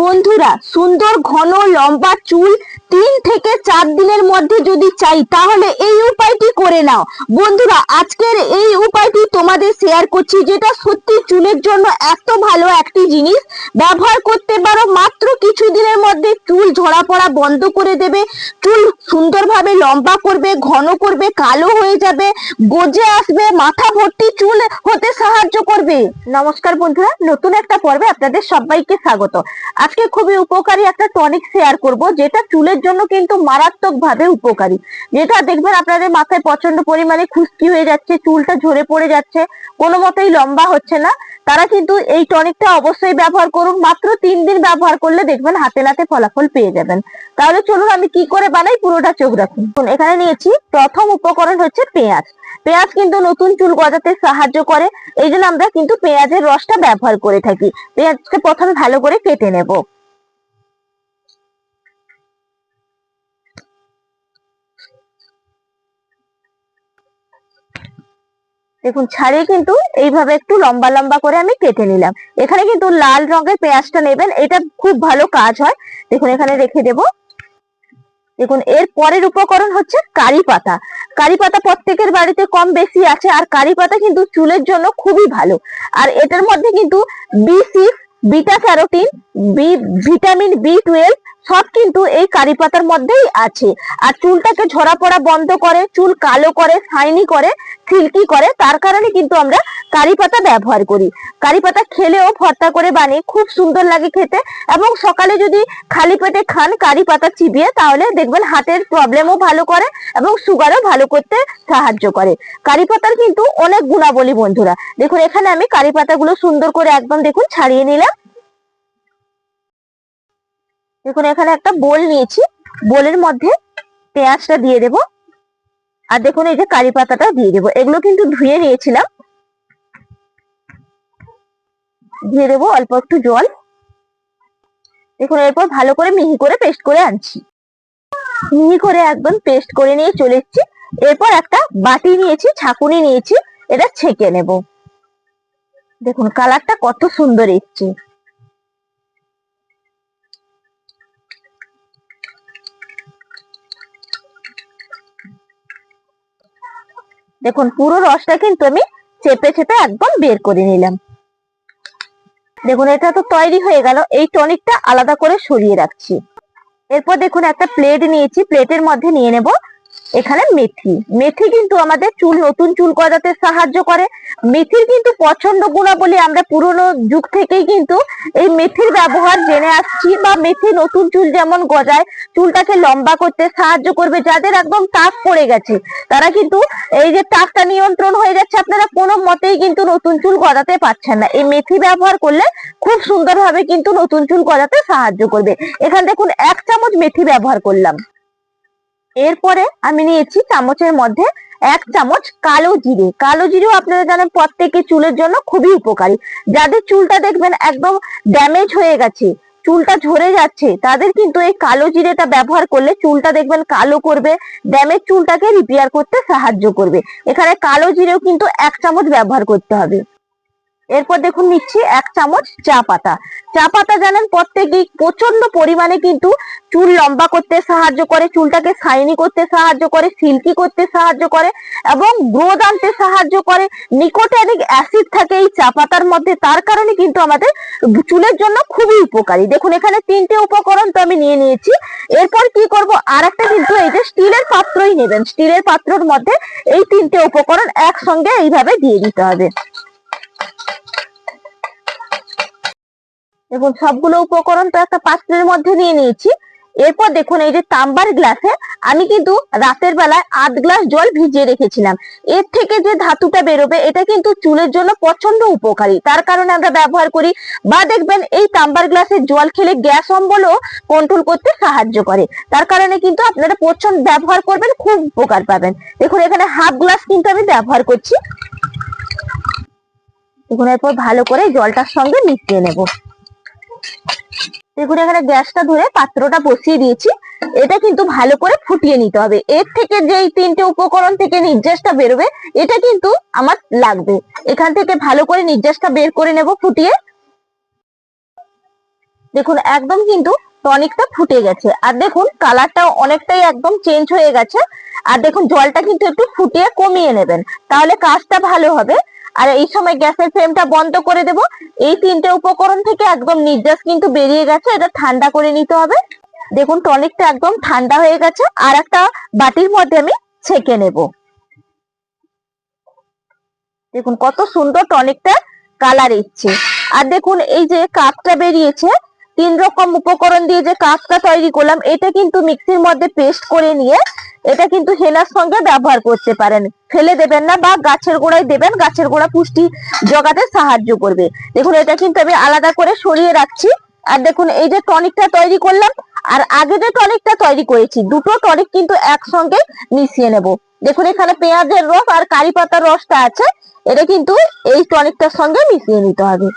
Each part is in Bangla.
বন্ধুরা, সুন্দর, ঘন, লম্বা চুল তিন থেকে চার দিনের মধ্যে যদি চাই, তাহলে এই উপায়টি করে নাও। বন্ধুরা, আজকের এই উপায়টি তোমাদের শেয়ার করছি, যেটা সত্যি চুলের জন্য এত ভালো একটি জিনিস। ব্যবহার করতে পারো, মাত্র কিছু দিনের মধ্যে চুল ঝরা পড়া বন্ধ করে দেবে। চুল সুন্দরভাবে লম্বা করবে, ঘন করবে, কালো হয়ে যাবে, গজে আসবে, মাথা ভর্তি চুল হতে সাহায্য করবে। নমস্কার বন্ধুরা, নতুন একটা পর্বে আপনাদের সবাইকে স্বাগত। আজকে খুবই উপকারী একটা টনিক শেয়ার করব, যেটা চুলের জন্য কিন্তু মারাত্মক ভাবে উপকারী। যেটা দেখবেন আপনাদের মাথায় প্রচণ্ড পরিমাণে খুশকি হয়ে যাচ্ছে, চুলটা ঝরে পড়ে যাচ্ছে, কোনো মতেই লম্বা হচ্ছে না। তারা কিন্তু এই টনিকটা অবশ্যই ব্যবহার করুন, মাত্র তিন দিন ব্যবহার করলে দেখবেন হাতে নাতে ফলাফল পেয়ে যাবেন। তাহলে চলুন আমি কি করে বানাই, পুরোটা চোখ রাখুন। এখানে নিয়েছি, প্রথম উপকরণ হচ্ছে পেঁয়াজ। পেঁয়াজ কিন্তু নতুন চুল গজাতে সাহায্য করে, এই জন্য আমরা কিন্তু পেঁয়াজের রসটা ব্যবহার করে থাকি। পেঁয়াজকে প্রথমে ভালো করে কেটে নেব। দেখুন, ছাড়িয়ে কিন্তু এইভাবে একটু লম্বা লম্বা করে আমি কেটে নিলাম। এখানে কিন্তু লাল রঙের পেঁয়াজটা নেবেন, এটা খুব ভালো কাজ হয়। দেখুন, এখানে রেখে দেব। দেখুন, এর পরের উপকরণ হচ্ছে কারি পাতা। কারি পাতা প্রত্যেকের বাড়িতে কম বেশি আছে, আর কারি পাতা কিন্তু চুলের জন্য খুবই ভালো। আর এটার মধ্যে কিন্তু B six beta carotene B vitamin B twelve সব কিন্তু এই কারি পাতার মধ্যেই আছে। আর চুলটাকে ঝরা পড়া বন্ধ করে, চুল কালো করে শাইনি করে সিল্কি করে, তার কারণে কিন্তু আমরা কারি পাতা ব্যবহার করি। কারি পাতা খেলেও ভর্তা করে বানিয়ে খুব সুন্দর লাগে খেতে এবং সকালে যদি খালি পেটে খান কারি পাতা চিবিয়ে, তাহলে দেখবেন হাতের প্রবলেমও ভালো করে এবং সুগারও ভালো করতে সাহায্য করে। কারি পাতার কিন্তু অনেক গুণাবলী বন্ধুরা। দেখুন, এখানে আমি কারি পাতাগুলো সুন্দর করে একদম দেখুন ছাড়িয়ে নিলাম। দেখুন, এখানে একটা বোল নিয়েছি। বোলের মধ্যে পেঁয়াজটা দিয়ে দেব। আর দেখুন, এই যে কারি পাতাটা দিয়ে দেবো। এগুলো কিন্তু ধুয়ে নিয়েছিলাম। দিয়ে দেবো অল্প একটু জল। দেখুন, এরপর ভালো করে মিহি করে পেস্ট করে আনছি। মিহি করে একদম পেস্ট করে নিয়ে চলে এসেছি। এরপর একটা বাটি নিয়েছি, ছাকুনি নিয়েছি। এটা ছেঁকে নেব। দেখুন, কালারটা কত সুন্দর এসছে। দেখুন, পুরো রসটা কিন্তু আমি চেপে চেপে একদম বের করে নিলাম। দেখুন, এটা তো তৈরি হয়ে গেল। এই টনিকটা আলাদা করে সরিয়ে রাখছি। এরপর দেখুন, একটা প্লেট নিয়েছি। প্লেটের মধ্যে নিয়ে নেব এখানে মেথি। মেথি কিন্তু আমাদের চুল, নতুন চুল গজাতে সাহায্য করে। মেথির কিন্তু পছন্দ গুণাবলী আমরা পুরনো যুগ থেকেই কিন্তু এই মেথির ব্যবহার জেনে আসছি বা মেথি নতুন চুল যেমন গজায়, চুলটাকে লম্বা করতে সাহায্য করবে। যাদের একদম টাক পড়ে গেছে, তারা কিন্তু এই যে টাকটা নিয়ন্ত্রণ হয়ে যাচ্ছে, আপনারা কোনো মতেই কিন্তু নতুন চুল গজাতে পারছেন না। এই মেথি ব্যবহার করলে খুব সুন্দরভাবে কিন্তু নতুন চুল গজাতে সাহায্য করবে। এখানে দেখুন, এক চামচ মেথি ব্যবহার করলাম। এরপরে আমি নিয়েছি চামচের মধ্যে এক চামচ কালো জিরে। কালো জিরেও আপনারা জানেন প্রত্যেকের চুলের জন্য খুবই উপকারী। যাদের চুলটা দেখবেন একদম ড্যামেজ হয়ে গেছে, চুলটা ঝরে যাচ্ছে, তাদের কিন্তু এই কালো জিরেটা ব্যবহার করলে চুলটা দেখবেন কালো করবে ড্যামেজ চুলটাকে রিপেয়ার করতে সাহায্য করবে। এখানে কালো জিরেও কিন্তু এক চামচ ব্যবহার করতে হবে। এরপর দেখুন নিচ্ছি এক চামচ চা পাতা। চা পাতা জানেন, প্রত্যেকেই প্রচণ্ড পরিমাণে কিন্তু চুল লম্বা করতে সাহায্য করে, চুলটাকে শাইনি করতে সাহায্য করে, সিল্কি করতে সাহায্য করে এবং গ্রোথ আনতে সাহায্য করে। নিকোটিনিক অ্যাসিড থাকে এই চা পাতার মধ্যে, তার কারণে কিন্তু আমাদের চুলের জন্য খুবই উপকারী। দেখুন, এখানে তিনটে উপকরণ তো আমি নিয়ে নিয়েছি। এরপর কি করব? আর একটা কিন্তু এই যে স্টিলের পাত্রই নেবেন। স্টিলের পাত্রর মধ্যে এই তিনটে উপকরণ একসঙ্গে এইভাবে দিয়ে দিতে হবে। দেখুন, সবগুলো উপকরণ তো একটা পাত্রের মধ্যে নিয়ে নিয়েছি। এরপর দেখুন, এই যে তাম্বার গ্লাসে আমি কিন্তু রাতের বেলায় আধ গ্লাস জল ভিজিয়ে রেখেছিলাম। এর থেকে যে ধাতুটা বেরোবে, এটা কিন্তু চুলের জন্য প্রচণ্ড উপকারী। তার কারণে আমরা ব্যবহার করি বা দেখবেন, এই তাম্বার গ্লাসের জল খেলে গ্যাস অম্বলও কন্ট্রোল করতে সাহায্য করে। তার কারণে কিন্তু আপনারা প্রচণ্ড ব্যবহার করবেন, খুব উপকার পাবেন। দেখুন, এখানে হাফ গ্লাস কিন্তু আমি ব্যবহার করছি। দেখুন, এরপর ভালো করে জলটার সঙ্গে মিশিয়ে নেব। দেখুন, এখানে গ্যাসটা ধরে পাত্রটা বসিয়ে দিয়েছি। এটা কিন্তু ভালো করে ফুটিয়ে নিতে হবে। এর থেকে যে তিনটে উপকরণ থেকে নির্যাসটা বেরোবে, এটা কিন্তু আমার লাগবে। এখান থেকে ভালো করে নির্যাসটা বের করে নেব ফুটিয়ে। দেখুন, একদম কিন্তু টনিকটা ফুটে গেছে। আর দেখুন, কালারটাও অনেকটাই একদম চেঞ্জ হয়ে গেছে। আর দেখুন, জলটা কিন্তু একটু ফুটিয়ে কমিয়ে নেবেন। তাহলে কাজটা ভালো হবে। আর এই সময় গ্যাসের ফ্লেমটা বন্ধ করে দেব। এই তিনটে উপকরণ থেকে একদম নির্যাস কিন্তু বেরিয়ে গেছে, এটা ঠান্ডা করে নিতে হবে। দেখুন টনিকটা একদম ঠান্ডা হয়ে গেছে। আর একটা বাটির মধ্যে আমি ছেঁকে নেব। দেখুন, কত সুন্দর টনিকটা কালার এসছে। আর দেখুন, এই যে কাপটা বেরিয়েছে তিন রকম উপকরণ দিয়ে যে কাপটা তৈরি করলাম, এটা কিন্তু মিক্সির মধ্যে পেস্ট করে নিয়ে এটা কিন্তু হেনার সঙ্গে ব্যবহার করতে পারেন। ফেলে দেবেন না বা গাছের গোড়ায় দেবেন, গাছের গোড়া পুষ্টি জগাতে সাহায্য করবে। দেখুন, এটা কিন্তু আমি আলাদা করে সরিয়ে রাখছি। আর দেখুন, এই যে টনিকটা তৈরি করলাম, আর আগে যে টনিকটা তৈরি করেছি, দুটো টনিক কিন্তু একসঙ্গে মিশিয়ে নেব। দেখুন, এখানে পেঁয়াজের রস আর কারি পাতার রসটা আছে, এটা কিন্তু এই টনিকটার সঙ্গে মিশিয়ে নিতে হবে।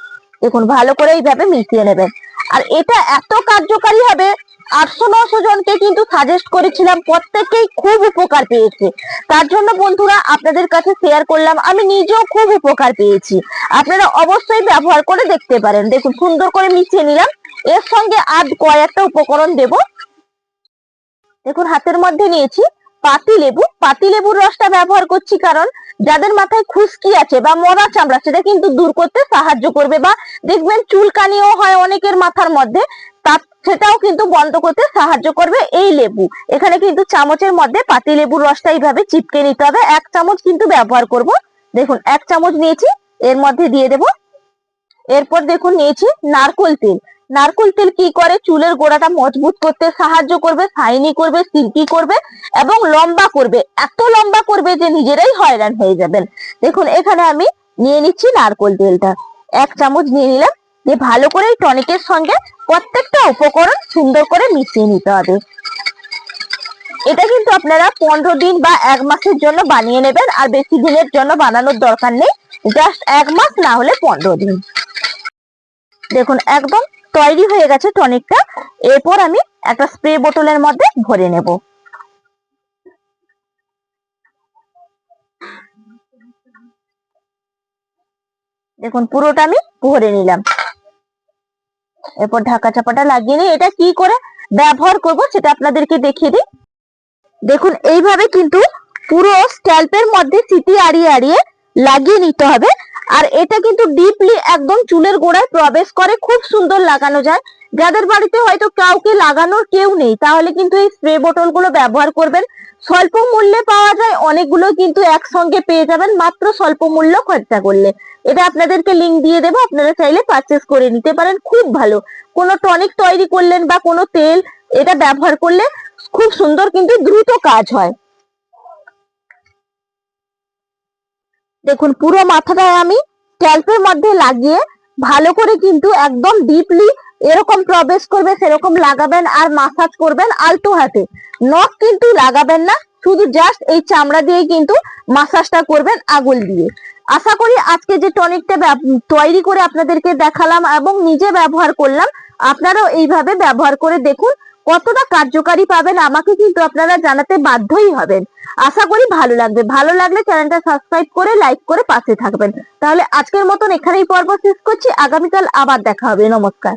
দেখুন, ভালো করে এইভাবে মিশিয়ে নেবেন। আর এটা এত কার্যকারী হবে, আটশো নশো জনকে কিন্তু সাজেস্ট করেছিলাম প্রত্যেকেই খুব উপকার পেয়েছে। তার জন্য বন্ধুরা আপনাদের কাছে শেয়ার করলাম, আমি নিজেও খুব উপকার পেয়েছি। আপনারা অবশ্যই ব্যবহার করে দেখতে পারেন। দেখুন, সুন্দর করে মিশিয়ে নিলাম। এর সঙ্গে আর কয়েকটা উপকরণ দেব। দেখুন, হাতের মধ্যে নিয়েছি। পাতি লেবু, পাতি লেবুর রসটা ব্যবহার করছি কারণ যাদের মাথায় খুশকি আছে বা মরা চামড়া, সেটা কিন্তু দূর করতে সাহায্য করবে বা দেখবেন চুলকানিও হয় অনেকের মাথার মধ্যে তা সেটাও কিন্তু বন্ধ করতে সাহায্য করবে এই লেবু। এখানে কিন্তু চামচের মধ্যে পাতি লেবুর রসটা এইভাবে চিপকে নিতে হবে। এক চামচ কিন্তু ব্যবহার করব। দেখুন, এক চামচ নিয়েছি, এর মধ্যে দিয়ে দেব। এরপর দেখুন, নিয়েছি নারকোল তেল। নারকোল তেল কি করে? চুলের গোড়াটা মজবুত করতে সাহায্য করবে শাইনি করবে, সিল্কি করবে এবং লম্বা করবে। এত লম্বা করবে যে নিজেরাই হয়রান হয়ে যাবেন। দেখুন, এখানে আমি নিয়ে নিচ্ছি নারকোল তেলটা। এক চামচ নিয়ে নিলাম। যে ভালো করে টনিকের সঙ্গে প্রত্যেকটা উপকরণ সুন্দর করে মিশিয়ে নিতে হবে। এটা কিন্তু আপনারা পনেরো দিন বা এক মাসের জন্য বানিয়ে নেবেন, আর বেশি দিনের জন্য বানানোর দরকার নেই। জাস্ট এক মাস না হলে পনেরো দিন। দেখুন, একদম তৈরি হয়ে গেছে টনিকটা। এরপর আমি একটা স্প্রে বোতলের মধ্যে ভরে নেব। দেখুন, পুরোটা আমি ভরে নিলাম। এরপর ঢাকা চাপাটা লাগিয়ে নিই এটা কি করে ব্যবহার করব সেটা আপনাদেরকে দেখিয়ে দিই। দেখুন, এইভাবে কিন্তু পুরো স্ক্যাল্পের মধ্যে সিটি আড়িয়ে আড়িয়ে লাগিয়ে নিতে হবে। আর এটা কিন্তু ডিপলি একদম চুলের গোড়ায় প্রবেশ করে, খুব সুন্দর লাগানো যায়। যাদের বাড়িতে হয়তো কাউকে লাগানোর কেউ নেই, তাহলে কিন্তু এই স্প্রে বোতলগুলো ব্যবহার করবেন। স্বল্প মূল্যে পাওয়া যায়, অনেকগুলো কিন্তু একসঙ্গে পেয়ে যাবেন, মাত্র স্বল্প মূল্য খরচা করলে। এটা আপনাদেরকে লিঙ্ক দিয়ে দেবো, আপনারা চাইলে পারচেস করে নিতে পারেন, খুব ভালো। কোনো টনিক তৈরি করলেন বা কোনো তেল এটা ব্যবহার করলে খুব সুন্দর কিন্তু দ্রুত কাজ হয়। দেখুন, পুরো মাথাটায় আমি স্ক্যাল্পের মধ্যে লাগিয়ে ভালো করে কিন্তু একদম ডিপলি এরকম প্রবেশ করবে, সেরকম লাগাবেন আর মাসাজ করবেন আলতো হাতে। নখ কিন্তু লাগাবেন না, শুধু জাস্ট এই চামড়া দিয়ে কিন্তু মাসাজটা করবেন আগুল দিয়ে। আশা করি আজকে যে টনিকটা তৈরি করে আপনাদেরকে দেখালাম এবং নিজে ব্যবহার করলাম, আপনারাও এইভাবে ব্যবহার করে দেখুন কতটা কার্যকারী পাবেন আমাকে কিন্তু আপনারা জানাতে বাধ্যই হবেন। আশা করি ভালো লাগবে। ভালো লাগলে চ্যানেলটা সাবস্ক্রাইব করে লাইক করে পাশে থাকবেন। তাহলে আজকের মতন এখানেই পর্ব শেষ করছি। আগামীকাল আবার দেখা হবে। নমস্কার।